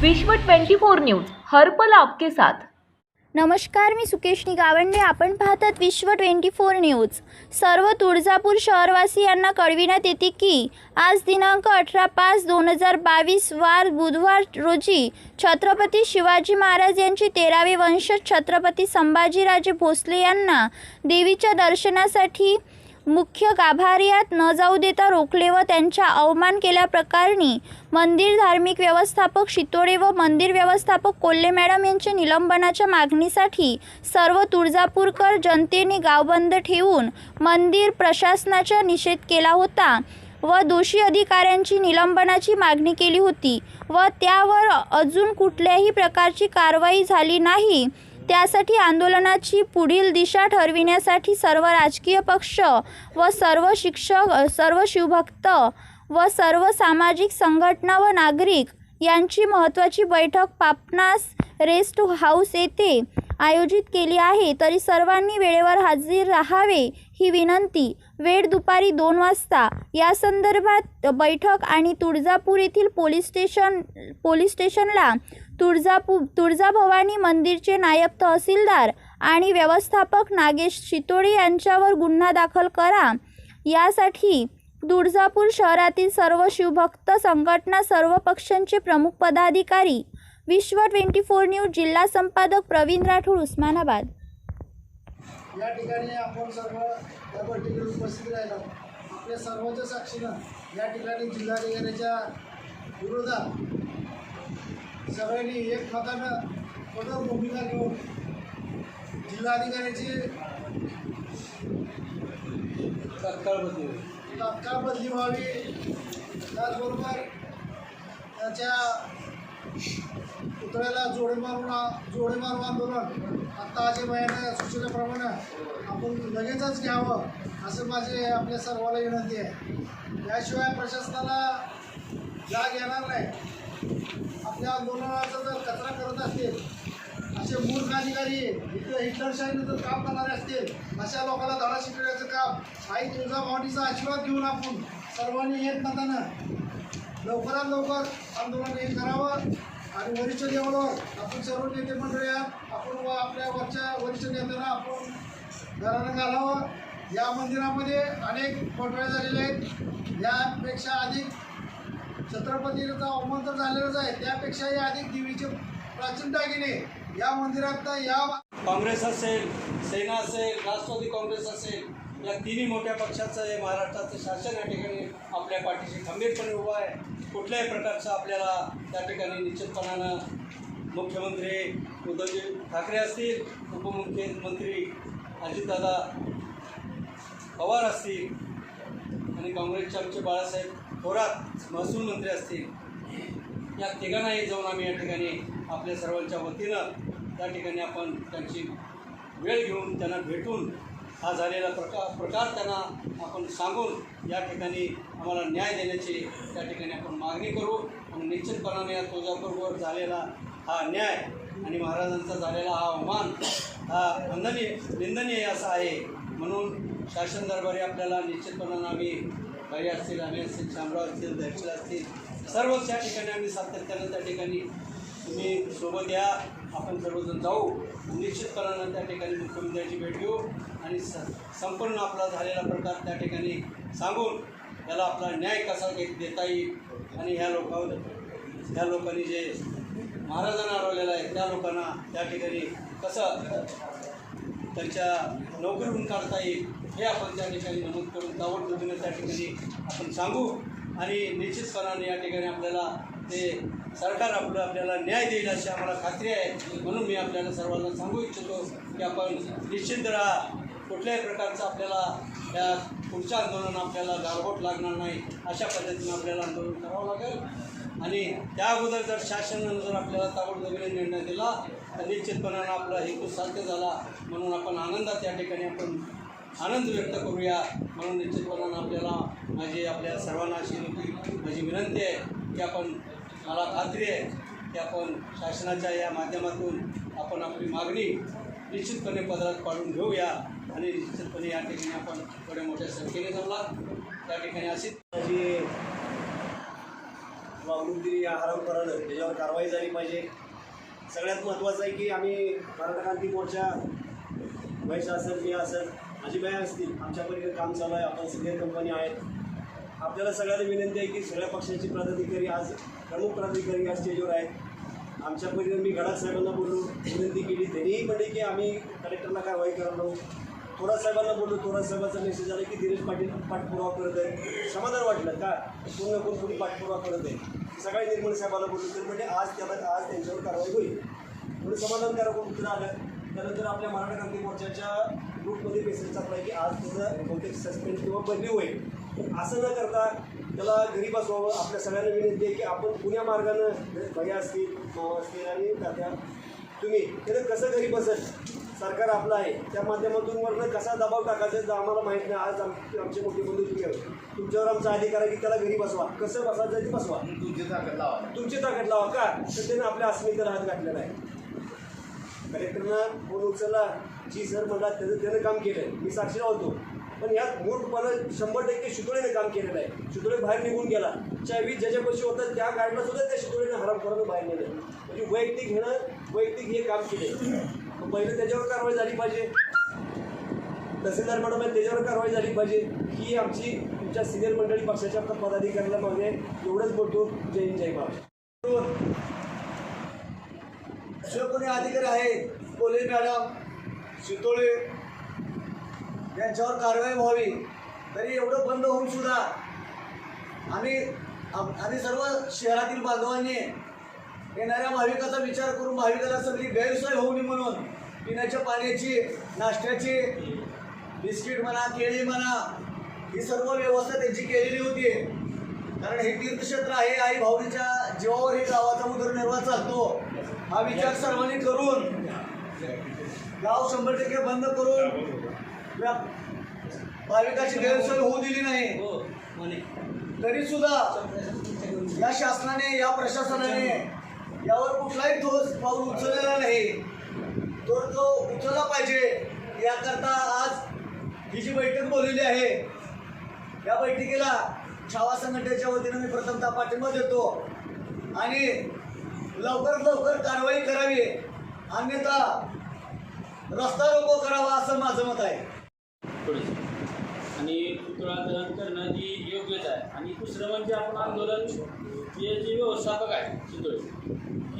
विश्व 24 न्यूज हर्पल आपके साथ. नमस्कार मी सुकेशनी गावंडे आपण पाहतात विश्व ट्वेंटी फोर न्यूज. सर्व तुळजापूर शहरवासियांना कळविण्यात येते की आज दिनांक अठरा पाच दोन हजार बावीस वार बुधवार रोजी छत्रपती शिवाजी महाराज यांची तेरावे वंशज छत्रपती संभाजीराजे भोसले यांना देवीच्या दर्शनासाठी मुख्य गाभाऱ्यात न जाऊ देता रोखले व त्यांच्या अवमान केल्याप्रकरणी मंदिर धार्मिक व्यवस्थापक शितोडे व मंदिर व्यवस्थापक कोल्हे मॅडम यांच्या निलंबनाच्या मागणीसाठी सर्व तुळजापूरकर जनतेने गावबंद ठेवून मंदिर प्रशासनाचा निषेध केला होता व दोषी अधिकाऱ्यांची निलंबनाची मागणी केली होती व त्यावर अजून कुठल्याही प्रकारची कारवाई झाली नाही. त्यासाठी आंदोलनाची पुढील दिशा ठरविण्यासाठी सर्व राजकीय पक्ष व सर्व शिक्षक सर्व शिवभक्त व सर्व सामाजिक संघटना व नागरिक यांची महत्त्वाची बैठक पापनास रेस्ट हाऊस येथे आयोजित केली आहे. तरी सर्वांनी वेळेवर हजर राहावे ही विनंती. वेळ दुपारी दोन वाजता. या संदर्भात बैठक आणि तुळजापूर येथील पोलीस स्टेशन पोलीस स्टेशनला तुळजापूर तुळजाभवानी मंदिरचे नायब तहसीलदार आणि व्यवस्थापक नागेश शितोळे यांच्यावर गुन्हा दाखल करा. यासाठी तुळजापूर शहरातील सर्व शिवभक्त संघटना सर्व पक्षांचे प्रमुख पदाधिकारी विश्व ट्वेंटी फोर न्यूज जिल्हा संपादक प्रवीण राठोड उस्मानाबाद. या ठिकाणी आपण सर्व या बैठकीत उपस्थित राहिलो. आपल्या सर्वांच्या साक्षीनं या ठिकाणी जिल्हाधिकाऱ्याच्या विरोधात सगळ्यांनी एकमतानं कठोर भूमिका घेऊन जिल्हाधिकाऱ्याची तात्काळ बदली तात्काळ बदली व्हावी. त्याचबरोबर त्याच्या पुतळ्याला जोडे मारून जोडे मारून आंदोलन. आत्ता अजय भयानं सूचनेप्रमाणे आपण लगेचच घ्यावं असं माझे आपल्या सर्वाला विनंती आहे. याशिवाय प्रशासनाला जाग येणार नाही. त्या आंदोलनाचा जर कचरा करत असतील असे मूर्ख अधिकारी इथं हिटलरशाहीनं जर काम करणारे असतील अशा लोकांना धडा शिकवण्याचं काम आई तुळजा भावनीचा आशीर्वाद घेऊन आपण सर्वांनी एकमतानं लवकरात लवकर आंदोलन हे करावं आणि वरिष्ठ लेवलवर आपण सर्व नेते मंडळी आपण व आपल्या वरच्या वरिष्ठ नेत्यांना आपण घरानं घालावं. या मंदिरामध्ये अनेक घोटाळे झालेले आहेत. यापेक्षा अधिक छत्रपतीचा अवमान तर झालेलाच आहे. त्यापेक्षाही अधिक देवीचे प्राचीन दागिने या मंदिरात या काँग्रेस असेल सेना असेल राष्ट्रवादी काँग्रेस असेल या तिन्ही मोठ्या पक्षाचं हे महाराष्ट्राचं शासन या ठिकाणी आपल्या पाठीशी खंबीरपणे उभं आहे. कुठल्याही प्रकारचं आपल्याला त्या ठिकाणी निश्चितपणानं मुख्यमंत्री उद्धवजी ठाकरे असतील उपमुख्यमंत्री अजितदादा पवार असतील आणि काँग्रेसचे आमचे बाळासाहेब थोरात महसूल मंत्री असतील. या तिघांनाही जाऊन आम्ही या ठिकाणी आपल्या सर्वांच्या वतीनं त्या ठिकाणी आपण त्यांची वेळ घेऊन त्यांना भेटून हा झालेला प्रका प्रकार त्यांना आपण सांगून या ठिकाणी आम्हाला न्याय देण्याची त्या ठिकाणी आपण मागणी करू. आणि निश्चितपणाने या तुळजापूरवर झालेला हा न्याय आणि महाराजांचा झालेला हा अवमान हा निंदनीय निंदनीय असा आहे. म्हणून शासन दरबारी आपल्याला निश्चितपणानं आम्ही भाई असतील आम्ही असतील शामराव असतील दर्शन असतील सर्वच त्या ठिकाणी आम्ही सातत्यानं त्या ठिकाणी. तुम्ही सोबत या आपण सर्वजण जाऊ. निश्चितपणानं त्या ठिकाणी मुख्यमंत्र्यांची भेट घेऊ आणि स संपूर्ण आपला झालेला प्रकार त्या ठिकाणी सांगून याला आपला न्याय कसा दे देता येईल आणि ह्या लोकांवर ह्या लोकांनी जे महाराजांना अडवलेलं आहे त्या लोकांना त्या ठिकाणी कसं त्यांच्या नोकरीहून काढता येईल हे आपण त्या ठिकाणी नमूद करून ताबडतोबीनं त्या ठिकाणी आपण सांगू. आणि निश्चितपणाने या ठिकाणी आपल्याला ते सरकार आपलं आपल्याला न्याय देईल अशी आम्हाला खात्री आहे. म्हणून मी आपल्याला सर्वांना सांगू इच्छितो की आपण निश्चिंत राहा. कुठल्याही प्रकारचं आपल्याला या पुढचं आंदोलन आपल्याला गारबोट लागणार नाही. अशा पद्धतीनं आपल्याला आंदोलन करावं लागेल. आणि त्या अगोदर जर शासनानं जर आपल्याला ताबडतोबीने निर्णय दिला निश्चितपणानं आपला हेतू साध्य झाला. म्हणून आपण आनंदात या ठिकाणी आपण आनंद व्यक्त करूया. म्हणून निश्चितपणानं आपल्याला माझी आपल्या सर्वांना अशी माझी विनंती आहे की आपण मला खात्री आहे की आपण शासनाच्या या माध्यमातून आपण आपली मागणी निश्चितपणे पदरात पाडून घेऊया आणि निश्चितपणे या ठिकाणी आपण थोड्या मोठ्या संख्येने जमला. त्या ठिकाणी अशीच माझी या आहारावर करायला त्याच्यावर कारवाई झाली पाहिजे. सगळ्यात महत्त्वाचं आहे की आम्ही मराठा क्रांती मोर्चा महेश असेल मी असेल माझी बाया असतील आमच्यापर्यंत काम चालू आहे आपण सिनियर कंपनी आहेत. आपल्याला सगळ्यांना विनंती आहे की सगळ्या पक्षाचे पदाधिकारी आज प्रमुख पदाधिकारी या स्टेजवर आहेत. आमच्यापर्यंत मी गडाख साहेबांना बोललो विनंती केली त्यांनीही म्हणले की आम्ही कलेक्टरला कारवाई करणार थोरात साहेबांना बोललो थोरात साहेबांचा मेसेज आला की धीरज पाटील पाठपुरावा करत आहे समाधान वाटलं का? कोण ना कोण कोणी पाठपुरावा करत आहे. सकाळी निर्मळ साहेबांना बोललो तर म्हणजे आज त्याला आज त्यांच्यावर कारवाई होईल. थोडं समाधानकारक उत्तर आलं. त्यानंतर आपल्या मराठा क्रांती मोर्चाच्या ग्रुपमध्ये मेसेज टाकला की आज त्याचं बहुतेक सस्पेंड किंवा बदली होईल. असं न करता त्याला घरी बसवावं आपल्या सगळ्यांना विनंती आहे की आपण पुण्या मार्गानं भैया असतील मावा असतील आणि त्या तुम्ही. त्यानं कसं घरी बसेल? सरकार आपलं आहे. त्या माध्यमातून वरनं कसा दबाव टाकायचा तर आम्हाला माहीत नाही. आज आम आमचे मोठे बंधू तुम्ही आहोत. तुमच्यावर आमचा अधिकार आहे की त्याला घरी बसवा. कसं बसायचं ते बसवा. तुमची ताकद लावा. तुमची ताकद लावा. का? तर त्यानं आपल्या अस्मितेला हात घातलेला आहे. कलेक्टरनं फोन उचलला. जी सर म्हणला त्याचं त्यानं काम केलं मी साक्षीला होतो. पण यात मूर्खपणं शंभर टक्के शितोळेनं काम केलेलं आहे. शितोळे बाहेर निघून गेला. चावी ज्याच्यापाशी होतं त्या गाडीला सुद्धा त्या शितोळेनं हराम करून बाहेर नेलं. म्हणजे वैयक्तिक घेणं वैयक्तिक हे काम केले पहिले त्याच्यावर कारवाई झाली पाहिजे. तहसीलदार मॅडम आहे त्याच्यावर कारवाई झाली पाहिजे. ही आमची तुमच्या सिनियर मंडळी पक्षाच्या पदाधिकाऱ्याला मागे एवढंच बोलतो. जय हिंद जय महाराष्ट्र. जो कोणी अधिकारी आहे कोले मॅडम शितोळे यांच्यावर कारवाई व्हावी तरी एवढं बंद होऊन सुद्धा आम्ही आणि सर्व शहरातील बांधवांनी येणाऱ्या भाविकाचा विचार करून भाविकाला सगळी गैरसोय होऊ नये म्हणून पिण्याच्या पाण्याची नाश्त्याची बिस्किट म्हणा केळी म्हणा ही सर्व व्यवस्था त्यांची केलेली होती. कारण हे तीर्थक्षेत्र आहे आई भाऊनीच्या जीवावर हे गावाचा उदरनिर्वाह चालतो. हा विचार सर्वांनी करून गाव शंभर टक्के बंद करून या भाविकाची गैरसोय होऊ दिली नाही. हो म्हणे तरी सुद्धा या शासनाने या प्रशासनाने यावर कुठलाही ठोस पाऊल उचललेला नाही. तो तो उचलला पाहिजे याकरता आज ही जी बैठक बोललेली आहे या बैठकीला छावा संघटनेच्या वतीनं मी प्रथमतः पाठिंबा देतो. आणि लवकरात लवकर कारवाई करावी. अन्यथा रस्ता रोको करावा असं माझं मत आहे. आणि पुतळा दहन करणं ही योग्यच आहे. आणि दुसरं म्हणजे आपण आंदोलन हे जे व्यवस्थापक आहे चितोळे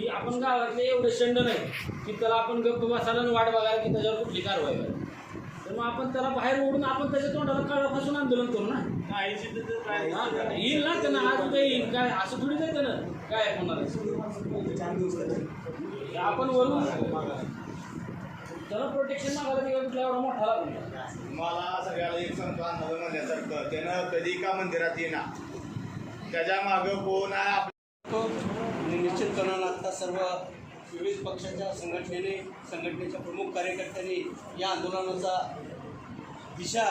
की आपण गावातले एवढे शंड नाही की त्याला आपण गप्प बसायला आणि वाट बघायला की त्याच्यावर कुठली कारवाई तर मग आपण त्याला बाहेर ओढून आपण त्याच्या तोंडाला काळा फासून आंदोलन करू ना. हा, येईल ना त्यानं आज उद्या येईल काय असं थोडी नाही त्यानं काय होणार? आपण वरून त्याला प्रोटेक्शन मागायला निघालं कुठला एवढा मोठा लागून मला सगळ्याला एक सांगतो अनुभव म्हणण्यासारखं त्यानं कधी का मंदिरात येणार त्याच्या मागं कोण आहे आपलं? तो आणि निश्चितपणानं आता सर्व विविध पक्षाच्या संघटनेने संघटनेच्या प्रमुख कार्यकर्त्यांनी या आंदोलनाचा दिशा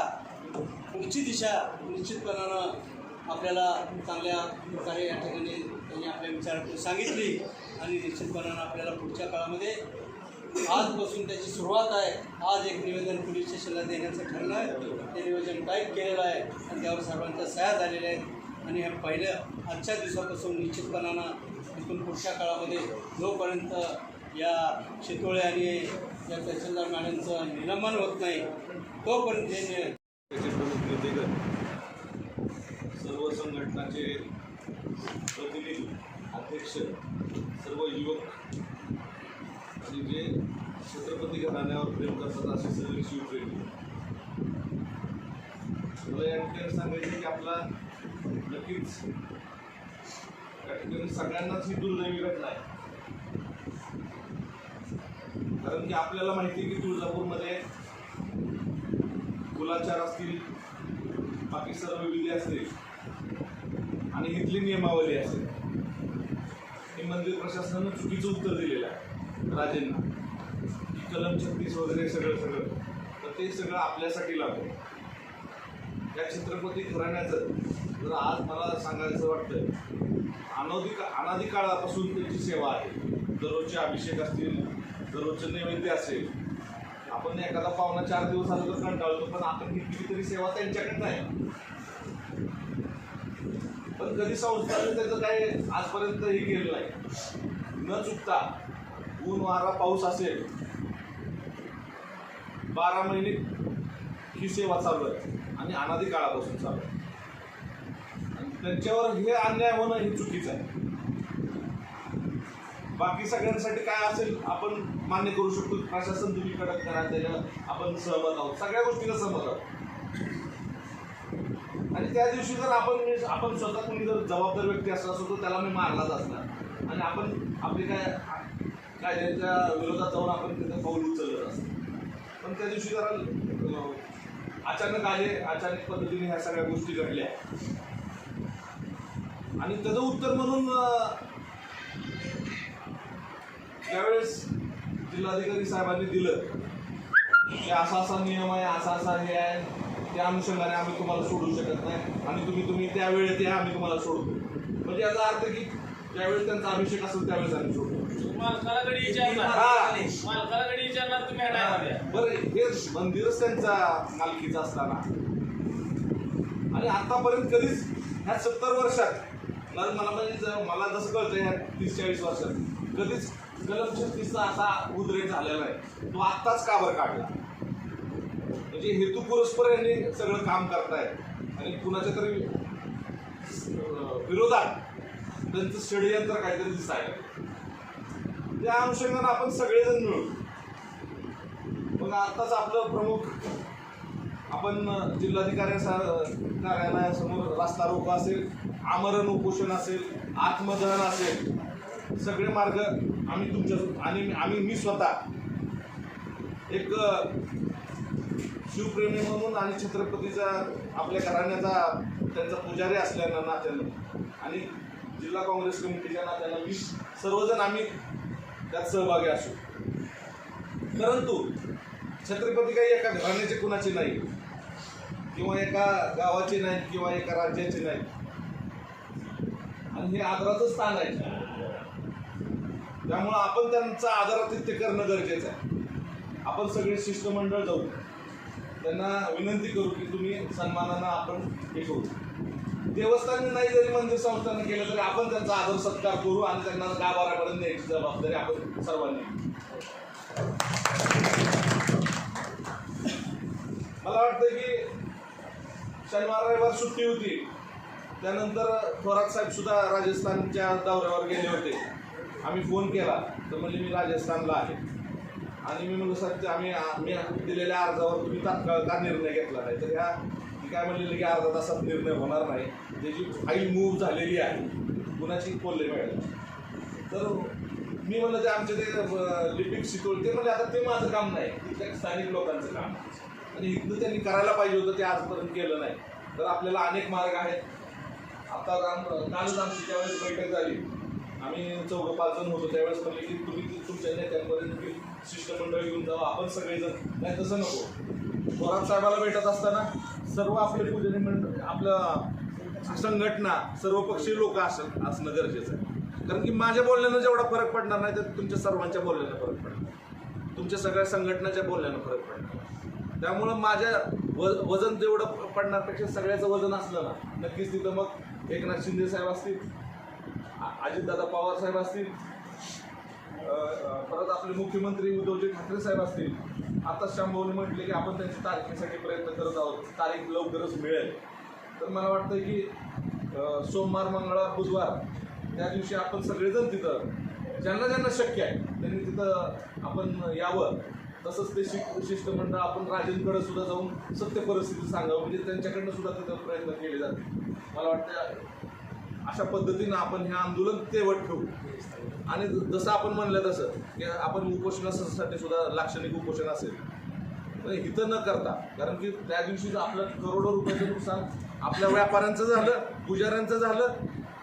पुढची दिशा निश्चितपणानं आपल्याला चांगल्या प्रकारे या ठिकाणी त्यांनी आपल्या विचारातून सांगितली आणि निश्चितपणानं आपल्याला पुढच्या काळामध्ये आजपासून त्याची सुरुवात आहे. आज एक निवेदन पोलीस स्टेशनला देण्याचं ठरलं आहे. ते निवेदन टाईप केलेलं आहे आणि त्यावर सर्वांच्या सह्या झालेल्या आहेत. आणि हे पहिल्या आजच्या दिवसापासून निश्चितपणानं इथून पुढच्या काळामध्ये जोपर्यंत या शितोळे आणि या तहसीलदार मॅडमचं निलंबन होत नाही तोपर्यंत हे सर्व संघटनाचे प्रतिनिधी अध्यक्ष सर्व युवक आणि जे छत्रपती घराण्यावर प्रेम करतात असे सर्व शिवप्रेमी. मला या ठिकाणी सांगायचं की आपला नक्कीच या ठिकाणी सगळ्यांनाच ही दुर्दैवी घटना आहे. कारण की आपल्याला माहिती आहे की तुळजापूरमध्ये कुलाचार असतील बाकी सर्व विधी असतील आणि इथली नियमावली असेल. हे मंदिर प्रशासनानं चुकीचं उत्तर दिलेलं आहे राजेंना. की कलम छत्तीस वगैरे सगळं सगळं. तर ते सगळं आपल्यासाठी लागू या छत्रपती घराण्याचं तर आज मला सांगायचं वाटतं अनादी अनादी काळापासून त्यांची सेवा आहे. दररोजचे अभिषेक असतील दररोजचे नैवेद्य असेल आपण एखादा पाहुणा चार दिवस आलो तर कंटाळतो पण आपण घेतली तरी सेवा त्यांच्याकडनं आहे. पण कधी संस्थाने त्याचं काय आजपर्यंत हे केलं नाही. न चुकता ऊन वारा पाऊस असेल बारा महिने ही सेवा चालू आहे आणि अनादी काळापासून चालू आहे. त्यांच्यावर हे अन्याय होणं हे चुकीचं आहे. बाकी सगळ्यांसाठी काय असेल आपण मान्य करू शकतो. प्रशासन तुम्ही कडक करा त्याला आपण सहमत आहोत. सगळ्या गोष्टीला सहमत आहोत. आणि त्या दिवशी जर आपण आपण स्वतः कोणी जर जबाबदार व्यक्ती असला असतो तर त्याला मी मारलाच असणार. आणि आपण आपले काय कायद्याच्या विरोधात जाऊन आपण त्याचं पाऊल उचललं असतं पण त्या दिवशी जरा अचानक आले अचानक पद्धतीने ह्या सगळ्या गोष्टी घडल्या. आणि त्याचं उत्तर म्हणून त्यावेळेस जिल्हाधिकारी साहेबांनी दिलं. की असा असा नियम आहे असा असा हे आहे. त्या अनुषंगाने आम्ही तुम्हाला सोडू शकत नाही. आणि तुम्ही तुम्ही त्यावेळेत या आम्ही तुम्हाला सोडतो म्हणजे याचा अर्थ की ज्यावेळेस त्यांचा अभिषेक असेल त्यावेळेस आम्ही सोडतो बरं हे मंदिरच त्यांचा मालकीचं असताना. आणि आतापर्यंत कधीच ह्या सत्तर वर्षात कारण मला म्हणजे जर मला जसं कळतं ह्या तीस चाळीस वर्षात कधीच कलम छत्तीसचा असा उद्रेक झालेला आहे. तो आत्ताच का बरं काढला? म्हणजे हेतू पुरस्पर यांनी सगळं काम करतायत आणि कुणाच्या तरी विरोधात त्यांचं षडयंत्र काहीतरी दिसायला त्या अनुषंगानं आपण सगळेजण मिळून मग आत्ताच आपलं प्रमुख आपण जिल्हाधिकारी कार्यालयासमोर रास्ता रोको असेल आमरण उपोषण असेल आत्मदहन असेल सगळे मार्ग आम्ही तुमच्या आणि आम्ही मी स्वतः एक शिवप्रेमी म्हणून आणि छत्रपतीचा आपल्या घराण्याचा त्यांचा पुजारी असल्यानं नात्यानं आणि जिल्हा काँग्रेस कमिटीच्या नात्यानं मी सर्वजण आम्ही त्यात सहभागी असू. परंतु छत्रपती काही एका घराण्याचे कुणाचे नाही. किंवा एका गावाचे नाही किंवा एका राज्याचे नाही. आणि हे आदराचं स्थान आहे. त्यामुळं आपण त्यांचा आदरातिथ्य करणं गरजेचं आहे. आपण सगळे शिष्टमंडळ जाऊ. त्यांना विनंती करू की तुम्ही सन्मानानं आपण हे करू. देवस्थान नाही जरी मंदिर संस्थानं केलं तरी आपण त्यांचा आदर सत्कार करू आणि त्यांना गाभाऱ्यापर्यंत न्यायची जबाबदारी आपण सर्वांनी मला वाटतं की शनिवार रविवार सुट्टी होती. त्यानंतर थोरात साहेब सुद्धा राजस्थानच्या दौऱ्यावर गेले होते. आम्ही फोन केला. तर म्हणजे मी राजस्थानला आहे. आणि मी म्हणलं सर आम्ही आम्ही दिलेल्या अर्जावर तुम्ही तात्काळ का निर्णय घेतला नाही? तर ह्या मी काय म्हणलेलं की अर्धा तासात निर्णय होणार नाही. त्याची फाईल मूव्ह झालेली आहे कुणाची कोल्हे मिळेल तर मी म्हणलं ते आमचे ते लिपिक शिकवले ते म्हणजे आता ते माझं काम नाही. तिथल्या स्थानिक लोकांचं काम आणि इथनं त्यांनी करायला पाहिजे होतं ते आजपर्यंत केलं नाही. तर आपल्याला अनेक मार्ग आहेत. आता राम कालच आमची ज्यावेळेस बैठक झाली आम्ही चौघं पाच जण होतो त्यावेळेस म्हणले की तुम्ही तुमच्या नेत्यांपर्यंत शिष्टमंडळ घेऊन जावं आपण सगळेजण. नाही तसं नको. थोरात साहेबाला भेटत असताना सर्व आपले पूजनी मंडळ आपलं संघटना सर्वपक्षीय लोक असं असणं गरजेचं आहे. कारण की माझ्या बोलण्यानं जेवढा फरक पडणार नाही तर तुमच्या सर्वांच्या बोलण्यानं फरक पडणार. तुमच्या सगळ्या संघटनाच्या बोलण्यानं फरक पडणार. त्यामुळं माझ्या व वजन जेवढं पडण्यापेक्षा सगळ्याचं वजन असलं ना नक्कीच तिथं मग एकनाथ शिंदे साहेब असतील अजितदादा पवार साहेब असतील परत आपले मुख्यमंत्री उद्धवजी ठाकरे साहेब असतील आता शंभवने म्हटले की आपण त्यांच्या तारखेसाठी प्रयत्न करत आहोत तारीख लवकरच मिळेल. तर मला वाटतं की सोमवार मंगळवार बुधवार त्या दिवशी आपण सगळेजण तिथं ज्यांना ज्यांना शक्य आहे त्यांनी तिथं आपण यावं. तसंच ते शिक शिष्टमंडळ आपण राजेंकडे सुद्धा जाऊन सत्य परिस्थिती सांगावं. म्हणजे त्यांच्याकडनं सुद्धा त्याचा प्रयत्न केले जातील. मला वाटतं अशा पद्धतीनं आपण हे आंदोलन तेवट ठेवू. आणि जसं आपण म्हणलं तसं की आपण उपोषणासाठी सुद्धा लाक्षणिक उपोषण असेल. हिथं इथं न करता कारण की त्या दिवशी आपलं करोडो रुपयाचं नुकसान आपल्या व्यापाऱ्यांचं झालं पुजाऱ्यांचं झालं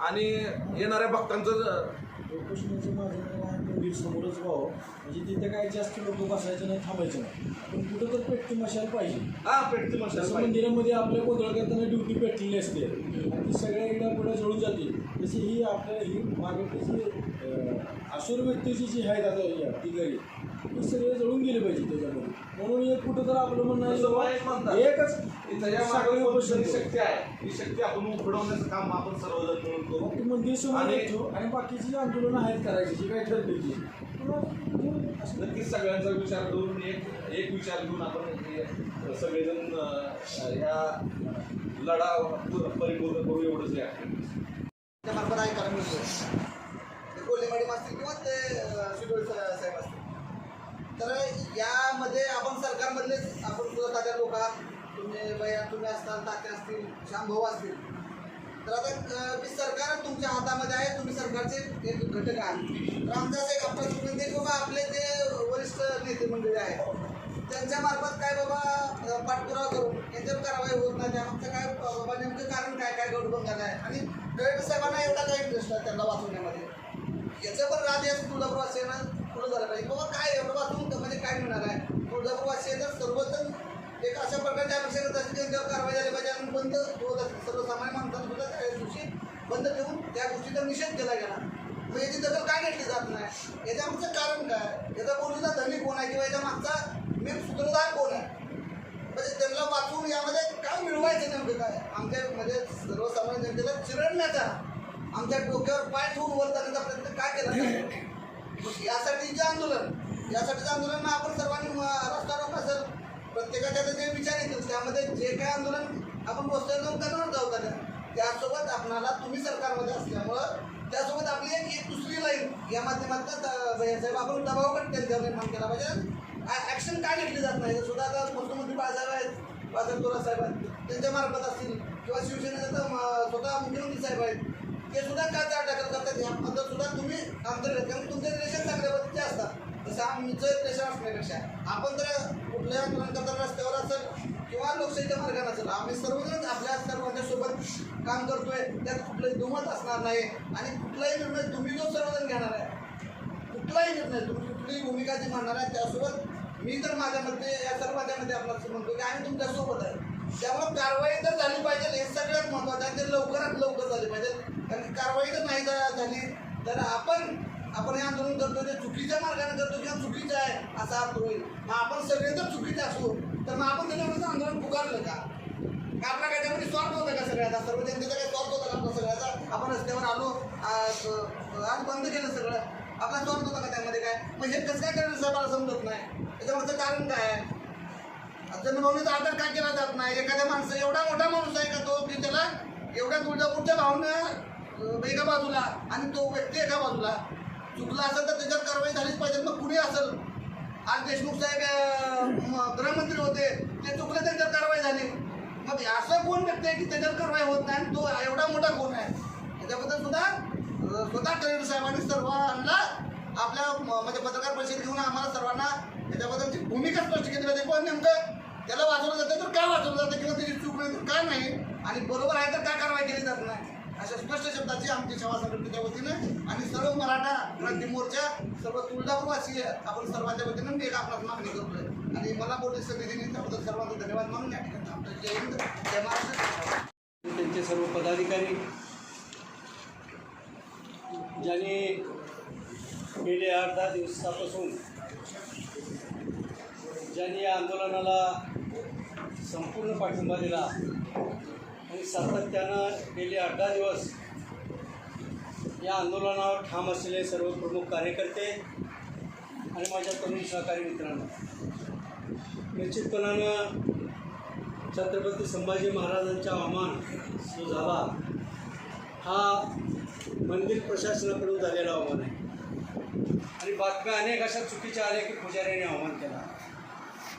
आणि येणाऱ्या भक्तांचं उपोषणाचं माझं मंदिर समोरच व्हावं म्हणजे तिथे काय जास्त लोक बसायचं नाही थांबायचं नाही. पण कुठं तर पेटती मशाल पाहिजे. हा पेटती मशाल जसं पाहिजे. मंदिरामध्ये आपल्या गोंधळ करताना ड्युटी पेटलेली असते. आणि ती सगळ्या एकदा पुढे जळून जाते. तशी ही आपल्या ही मागे त्याची असुर व्यक्तीची जी आहेत आता ही तिघही ते सगळे जळून गेले पाहिजे त्याच्यामध्ये. म्हणून एक कुठं तर आपलं म्हणणं आहे बाबा. एकच सगळे उपोषण शक्ती आहे. ती शक्ती आपण उघडवण्याचं काम आपण सर्वजण मिळून करू. फक्त मंदिर समोर आणि- ठेवू आणि बाकीची जी आंदोलनं आहेत करायची जी काही ठरली ती पुन्हा घेऊन असं नक्कीच सगळ्यांचा विचार करून एक एक विचार घेऊन आपण हे सगळेजण अं, या लढा परिपूर्ण करू एवढंच आहे. कारण ते मॅडम असतील किंवा ते शिडोळे साहेब असतील. तर यामध्ये आपण सरकारमधलेच आपण सुद्धा तात्या लोक आहात. तुम्ही बया तुम्ही असताल तात्या असतील श्यामभाऊ असतील. तर आता मी सरकार तुमच्या हातामध्ये आहे तुम्ही सरकारचे एक घटक आहात. तर आमचं असं एक आपलं सुचवून बाबा आपले जे वरिष्ठ नेते मंडळी आहेत त्यांच्या मार्फत काय बाबा पाठपुरावा करून यांच्यावर कारवाई होत नाही आमचं काय बाबा नेमकं कारण काय काय गडबंगाला आहे? आणि गैर साहेबांना एवढा काय इंटरेस्ट आहे त्यांना वाचवण्यामध्ये? याचं पण राज्याचं तुळजापूरवासी असेल ना पुढे झालं पाहिजे. बाबा काय एवढं वाचून म्हणजे काय मिळणार आहे? तुळजापूरवासी आहे तर सर्वजण एक अशा प्रकारे अपेक्षा करत असतील त्यांच्यावर कारवाई झाली पाहिजे आणि बंद होत असतील. सर्वसामान्य माणसांना सुद्धा त्या दिवशी बंद ठेवून त्या गोष्टीचा निषेध केला गेला. मग याची दखल काय घेतली जात नाही? याच्या मागचं कारण काय? याचा बोलूचा धनी कोण आहे? किंवा याच्या मागचा मेन सूत्रधार कोण आहे? म्हणजे त्यांना वाचून यामध्ये काय मिळवायचं नेमकं काय? आमच्या म्हणजे सर्वसामान्य जनतेला चिरडण्याचा आमच्या डोक्यावर पाय ठेवून वर जाण्याचा प्रयत्न काय केला यासाठी जे आंदोलन यासाठीचं आंदोलन आपण सर्वांनी रस्ता रोखा सर. प्रत्येकाच्या जे विचार येतील त्यामध्ये जे काय आंदोलन आपण पोस्टर जाऊन करणार जाऊ का? त्यासोबत आपणाला तुम्ही सरकारमध्ये असल्यामुळं त्यासोबत आपली एक एक दुसरी लाईन या माध्यमातून भैयासाहेब आपण दबाव पण त्यांच्यावर निर्माण केला पाहिजे. ॲक्शन काय घेतली जात नाही? सुद्धा आता मुख्यमंत्री बाळासाहेब आहेत बाळासाहेब थोरात साहेब आहेत त्यांच्या मार्फत असतील. किंवा शिवसेनेचं स्वतः मुख्यमंत्री साहेब आहेत. ते सुद्धा काय त्या दाखल करतात याबद्दल सुद्धा तुम्ही अंतर्गत कारण तुमचे रिलेशन चांगल्या पद्धतीचे असतात. तसं आमचं रिलेशन असण्यापेक्षा. आपण जर कुठल्या आंदोलन करताना रस्त्यावर असेल किंवा लोकशाहीच्या मार्गाने असेल आम्ही सर्वजण आपल्या सर्वांच्या सोबत काम करतोय. त्यात कुठलंही दुमत असणार नाही. आणि कुठलाही निर्णय तुम्ही जो सर्वजण घेणार आहे कुठलाही निर्णय तुम्ही कुठलीही भूमिका जी मांडणार आहे त्यासोबत मी तर माझ्यामध्ये या सर्व माझ्यामध्ये आपल्याला म्हणतो की आम्ही तुमच्यासोबत आहे. त्यामुळे कारवाई तर झाली पाहिजे. हे सगळ्यात महत्त्वाचं आणि ते लवकरात लवकर झाली पाहिजे. कारण कारवाई जर नाही झाली. तर आपण आपण हे आंदोलन करतो ते चुकीच्या मार्गाने करतो किंवा चुकीचं आहे असा अर्थ होईल. मग आपण सगळे जर चुकीचे असू. तर मग आपण त्याच्यावर आंदोलन पुकारलं का? आपला काय त्यामध्ये स्वार्थ होता का सगळ्याचा? सर्व जनतेचा काही स्वार्थ होता का आपला सगळ्याचा? आपण रस्त्यावर आलो आज बंद केलं सगळं. आपला स्वार्थ होता का त्यामध्ये काय? मग हे कसं काय करायचं? साहेब मला समजत नाही. त्याच्यामध्ये कारण काय आहे? जन्मभूमीचा आदर का केला जात नाही? एखाद्या माणसं एवढा मोठा माणूस आहे का तो की त्याला एवढ्या तुळजापूरच्या भावना एका बाजूला आणि तो व्यक्ती एका बाजूला चुकला असेल तर त्याच्यात कारवाई झालीच पाहिजे. मग कुणी असेल? आज देशमुख साहेब म- गृहमंत्री होते ते चुकले त्यांच्यावर कारवाई झाली. मग असं कोण व्यक्ती आहे की त्याच्यावर कारवाई होत नाही आणि तो एवढा मोठा कोण आहे? त्याच्याबद्दल सुद्धा स्वतः कलेक्टर साहेबांनी सर्वांना आपल्या म- म्हणजे पत्रकार परिषद घेऊन आम्हाला सर्वांना त्याच्याबद्दलची भूमिका स्पष्ट केली पाहिजे पण नेमकं त्याला वाचवलं जातं तर का वाचवलं जातं किंवा त्याची चूक नाही तर का नाही? आणि बरोबर आहे तर का कारवाई केली जात नाही? अशा स्पष्ट शब्दाची आमची सेवा संघटनेच्या वतीनं. आणि सर्व मराठा क्रांती मोर्चा सर्व तुळजापूरवासी आपण सर्वांच्या वतीनं मी एक आपणास मागणी करतोय. आणि मला बोलली समितीने त्याबद्दल सर्वांचा धन्यवाद मानून या ठिकाणी आमचं जय हिंद. जय महाराष्ट्र. त्यांचे सर्व पदाधिकारी ज्यांनी गेले आठ दहा दिवसापासून ज्यांनी या आंदोलनाला संपूर्ण पाठिंबा दिला आणि सातत्यानं गेले अठरा दिवस या आंदोलनावर ठाम असलेले सर्व प्रमुख कार्यकर्ते आणि माझ्या तरुण सहकारी मित्रांनो निश्चितपणानं छत्रपती संभाजी महाराजांचा अवमान जो झाला हा मंदिर प्रशासनाकडून झालेला अवमान आहे. आणि बातम्या अनेक अशा चुकीच्या आल्या की पुजाऱ्याने अवमान केला.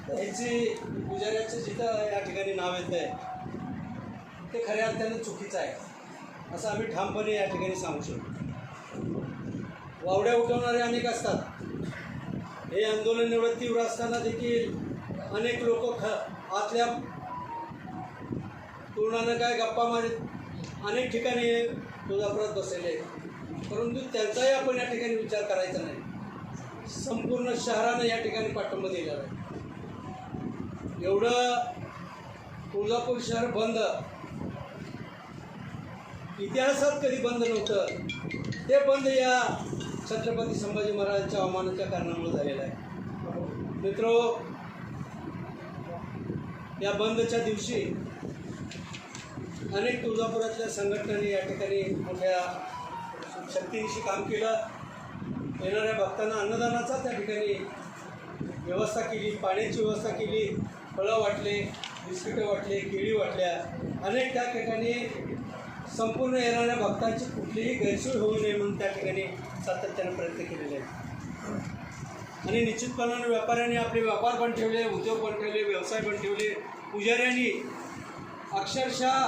तर पुजाऱ्याचं जिथं या ठिकाणी नाव येतं आहे ते खऱ्या अर्थाने चुकीचं आहे. असं आम्ही ठामपणे या ठिकाणी सांगू शकतो. वावड्या उठवणारे अनेक असतात. हे आंदोलन एवढं तीव्र असताना देखील अनेक लोक ख आतल्या तरुणानं काय गप्पा मारीत अनेक ठिकाणी तुळजापुरात बसलेले आहेत. परंतु त्यांचाही आपण या ठिकाणी विचार करायचा नाही. संपूर्ण शहरानं या ठिकाणी पाठिंबा दिलेला आहे एवढं तुळजापूर शहर बंद. इतिहासात कधी बंद नव्हतं. ते बंद या छत्रपती संभाजी महाराजांच्या अवमानाच्या कारणामुळे झालेलं आहे. मित्रो या बंदच्या दिवशी अनेक तुळजापुरातल्या संघटनांनी या ठिकाणी मोठ्या शक्तीनिशी काम केलं. येणाऱ्या भक्तांना अन्नदानाचा त्या ठिकाणी व्यवस्था केली पाण्याची व्यवस्था केली. फळं वाटले बिस्किटं वाटले केळी वाटल्या अनेक त्या ठिकाणी संपूर्ण येणाऱ्या भक्तांची कुठलीही गैरसोय होऊ नये म्हणून त्या ठिकाणी सातत्यानं प्रयत्न केलेले आहेत. आणि निश्चितपणाने व्यापाऱ्यांनी आपले व्यापार पण ठेवले उद्योग पण ठेवले व्यवसाय पण ठेवले. पुजाऱ्यांनी अक्षरशः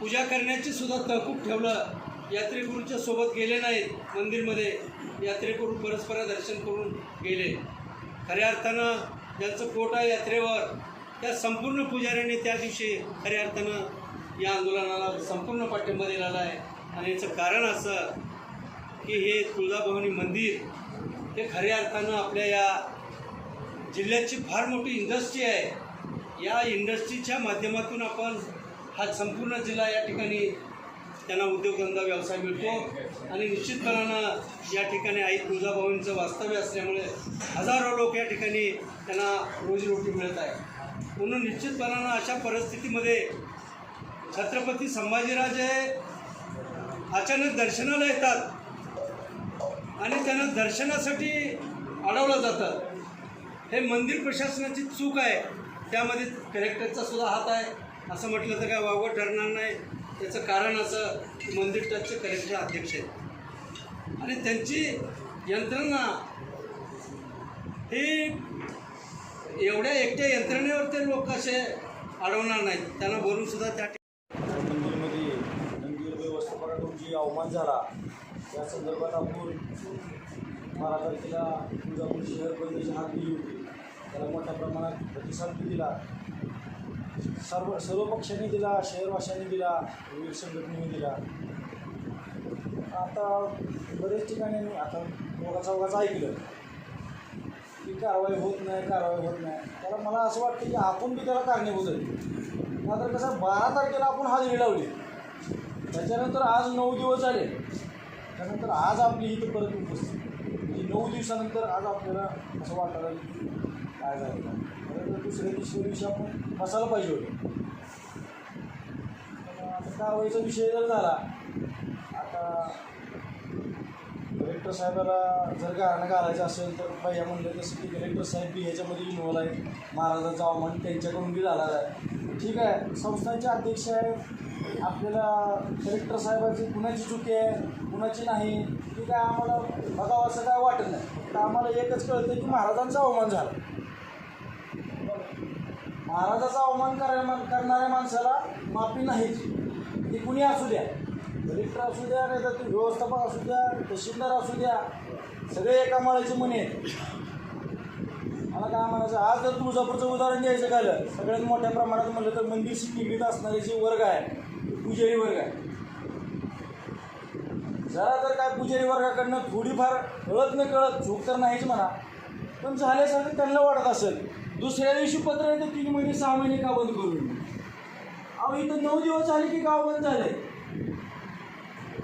पूजा करण्याची सुद्धा तहकूब ठेवलं. यात्रेकरूंच्या सोबत गेले नाहीत. मंदिरमध्ये यात्रेकरू परस्पर दर्शन करून गेले. खऱ्या अर्थानं यांचं कोटा यात्रेवर त्या संपूर्ण पुजाऱ्यांनी त्या दिवशी खऱ्या अर्थानं या आंदोलनाला संपूर्ण पाठिंबा दिलेला आहे. आणि याचं कारण असं की हे तुळजाभवानी मंदिर हे खऱ्या अर्थानं आपल्या या जिल्ह्याची फार मोठी इंडस्ट्री आहे. या इंडस्ट्रीच्या माध्यमातून आपण हा संपूर्ण जिल्हा या ठिकाणी त्यांना उद्योगधंदा व्यवसाय मिळतो. आणि निश्चितपणानं या ठिकाणी आई तुळजाभाऊंचं वास्तव्य असल्यामुळे हजारो लोक या ठिकाणी त्यांना रोजीरोटी मिळत आहे. म्हणून निश्चितपणानं अशा परिस्थितीमध्ये छत्रपती संभाजीराजे अचानक दर्शनाला येतात आणि त्यांना दर्शनासाठी अडवलं जातं. हे मंदिर प्रशासनाची चूक आहे. त्यामध्ये कलेक्टरचा सुद्धा हात आहे. असं म्हटलं तर काय वावगं ठरणार नाही. त्याचं कारण असं की मंदिर ट्रस्टचे कलेक्टर अध्यक्ष आहेत. आणि त्यांची यंत्रणा ही एवढ्या एकट्या यंत्रणेवर ते लोक असे अडवणार नाहीत. त्यांना बोलून सुद्धा त्या मंदिरमध्ये मंदिर व्यवस्थापनातून जी अवमान झाला. या संदर्भात आपण बारा तारखेला तुळजापूर शहर बंदची हात दिली होती. त्याला मोठ्या प्रमाणात प्रतिसाद दिला. सर्व सर्व पक्षांनी दिला शहरवाशांनी दिला विविध संघटनेने दिला. आता बरेच ठिकाणी आता दोघा चौघाचं ऐकलं. की कारवाई होत नाही कारवाई होत नाही. त्याला मला असं वाटतं की आपण बी त्याला कारणीभूत आहे. मात्र कसं बारा तारखेला आपण हाजरी लावली. त्याच्यानंतर आज नऊ दिवस झाले. त्यानंतर आज आपली इथं परत उपस्थित. म्हणजे नऊ दिवसानंतर आज आपल्याला असं वाटायला की काय झालं. दुसऱ्या तिसऱ्या दिवशी आपण बसायला पाहिजे होतो. आता कारवाईचा विषय जर झाला आता कलेक्टर साहेबाला जर गाणं घालायचं असेल तर भैया म्हणलं तसं की कलेक्टर साहेब बी ह्याच्यामध्ये इन्व्हॉल्व आहे महाराजाचं अवमान त्यांच्याकडून बी झाला आहे. ठीक आहे संस्थांचे अध्यक्ष आहे आपल्याला कलेक्टर साहेबाची कुणाची चुकी आहे कुणाची नाही ठीक आहे आम्हाला बघावं असं काय वाटत नाही. तर आम्हाला एकच कळतं की महाराजांचा अवमान झाला. महाराजाचा अवमान करा करणाऱ्या माणसाला माफी नाहीच. ती कुणी असू द्या? कलेक्टर असू द्या नाही तर ते व्यवस्थापक असू द्या तहसीलदार असू द्या सगळे एका माळ्याचे म्हणे आहेत. मला काय म्हणायचं आज जर तुळजापूरचं उदाहरण घ्यायचं झालं सगळ्यात मोठ्या प्रमाणात म्हणलं तर मंदिरशी निगडीत असणारे जे वर्ग आहे पुजारी वर्ग आहे जरा जर काय पुजारी वर्गाकडनं थोडीफार कळत न कळत चूक तर नाहीच म्हणा पण झाल्यासारखं त्यांना वाटत असेल. दुसऱ्या दिवशी पत्र येतं तीन महिने सहा महिने का बंद करून अहो इथं नऊ दिवस झाले की गाव बंद झाले?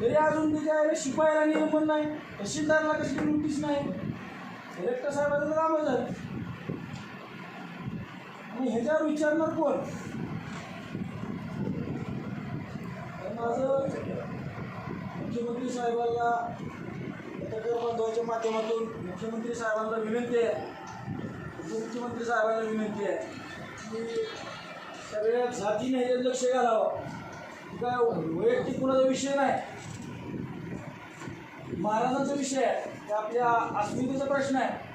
तरी अजून ते काय शिपायाला नियमन नाही तहसीलदारला कसली नोटीस नाही. कलेक्टर साहेबाचं काम झालं. आणि ह्याच्यावर विचारणार कोण? माझं मुख्यमंत्री साहेबांना पत्रकार बांधवाच्या माध्यमातून मुख्यमंत्री साहेबांना विनंती आहे. उपमुख्यमंत्री साहेबांना विनंती आहे की सगळ्या जातीने हे लक्ष घालावं. काय वैयक्तिक कुणाचा विषय नाही. महाराजांचा विषय आहे. ते आपल्या अस्मितेचा प्रश्न आहे.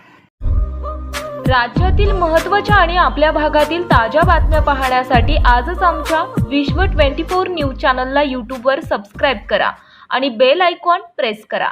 राज्यातील महत्त्वाच्या आणि आपल्या भागातील ताज्या बातम्या पाहण्यासाठी आजच आमच्या विश्व 24 न्यूज चॅनलला यूट्यूबवर सबस्क्राईब करा आणि बेल आयकॉन प्रेस करा.